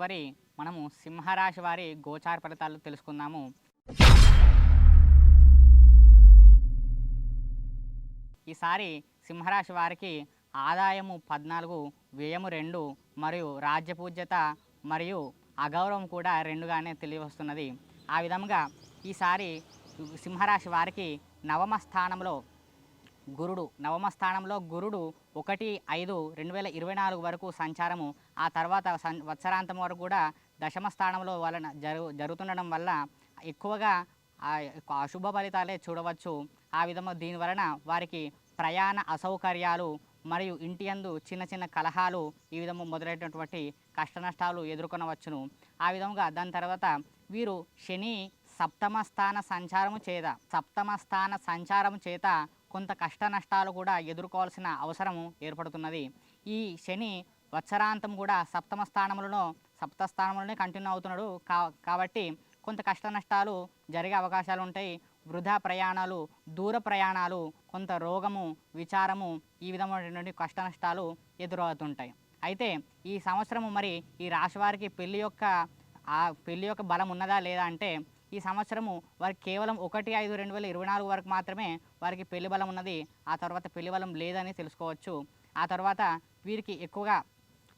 తదుపరి మనము సింహరాశి వారి గోచార ఫలితాలు తెలుసుకుందాము. ఈసారి సింహరాశి వారికి ఆదాయము పద్నాలుగు వ్యయము రెండు మరియు రాజ్యపూజ్యత మరియు అగౌరవం కూడా రెండుగానే తెలియవస్తున్నది. ఆ విధంగా ఈసారి సింహరాశి వారికి నవమ స్థానంలో గురుడు. నవమ స్థానంలో గురుడు ఒకటి ఐదు రెండు వేల ఇరవై నాలుగు వరకు సంచారము. ఆ తర్వాత సం వత్సరాంతం వరకు కూడా దశమ స్థానంలో వలన జరు జరుగుతుండడం వల్ల ఎక్కువగా అశుభ ఫలితాలే చూడవచ్చు. ఆ విధంగా దీని వలన వారికి ప్రయాణ అసౌకర్యాలు మరియు ఇంటి యందు చిన్న చిన్న కలహాలు ఈ విధము మొదలైనటువంటి కష్ట నష్టాలు ఎదుర్కొనవచ్చును. ఆ విధంగా దాని తర్వాత వీరు శని సప్తమ స్థాన సంచారము చేత సప్తమ స్థాన సంచారము చేత కొంత కష్ట నష్టాలు కూడా ఎదుర్కోవాల్సిన అవసరము ఏర్పడుతున్నది. ఈ శని వత్సరాంతం కూడా సప్తమ స్థానములను సప్త స్థానంలోనే కంటిన్యూ అవుతున్నాడు. కా కాబట్టి కొంత కష్ట నష్టాలు జరిగే అవకాశాలు ఉంటాయి. వృధా ప్రయాణాలు దూర ప్రయాణాలు కొంత రోగము విచారము ఈ విధమైనటువంటి కష్ట నష్టాలు ఎదురవుతుంటాయి. అయితే ఈ సంవత్సరము మరి ఈ రాశివారికి పెళ్ళి యొక్క ఆ పెళ్ళి యొక్క బలం ఉన్నదా లేదా అంటే ఈ సంవత్సరము వారికి కేవలం ఒకటి ఐదు రెండు వేల ఇరవై నాలుగు వరకు మాత్రమే వారికి పెళ్ళి బలం ఉన్నది. ఆ తర్వాత పెళ్ళి బలం లేదని తెలుసుకోవచ్చు. ఆ తర్వాత వీరికి ఎక్కువగా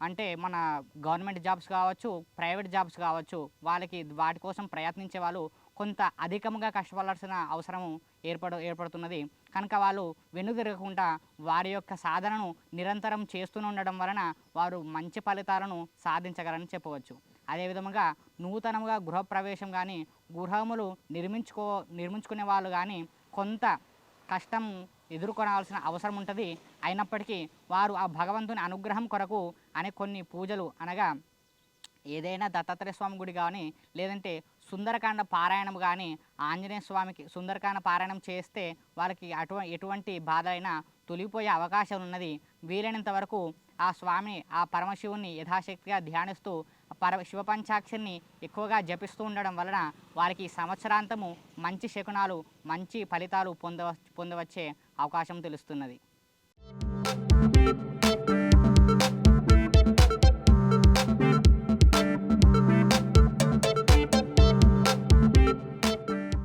అంటే మన గవర్నమెంట్ జాబ్స్ కావచ్చు ప్రైవేట్ జాబ్స్ కావచ్చు వాళ్ళకి వాటి కోసం ప్రయత్నించే వాళ్ళు కొంత అధికంగా కష్టపడాల్సిన అవసరం ఏర్పడు ఏర్పడుతున్నది. కనుక వాళ్ళు వెనుదిరగకుండా వారి యొక్క సాధనను నిరంతరం చేస్తూనే ఉండడం వలన వారు మంచి ఫలితాలను సాధించగలని చెప్పవచ్చు. అదేవిధముగా నూతనంగా గృహప్రవేశం కానీ గృహములు నిర్మించుకో నిర్మించుకునే వాళ్ళు కానీ కొంత కష్టం ఎదుర్కొనాల్సిన అవసరం ఉంటుంది. అయినప్పటికీ వారు ఆ భగవంతుని అనుగ్రహం కొరకు అనే కొన్ని పూజలు అనగా ఏదైనా దత్తాత్రేయ స్వామి గుడి కానీ లేదంటే సుందరకాండ పారాయణం కానీ ఆంజనేయ స్వామికి సుందరకాండ పారాయణం చేస్తే వాళ్ళకి అటు ఎటువంటి బాధ అయినా తొలిగిపోయే అవకాశం ఉన్నది. వీలైనంత వరకు ఆ స్వామిని ఆ పరమశివుని యథాశక్తిగా ధ్యానిస్తూ పర శివపంచాక్షరిని ఎక్కువగా జపిస్తూ ఉండడం వలన వారికి సంవత్సరాంతము మంచి శకునాలు మంచి ఫలితాలు పొందవ పొందవచ్చే అవకాశం తెలుస్తున్నది.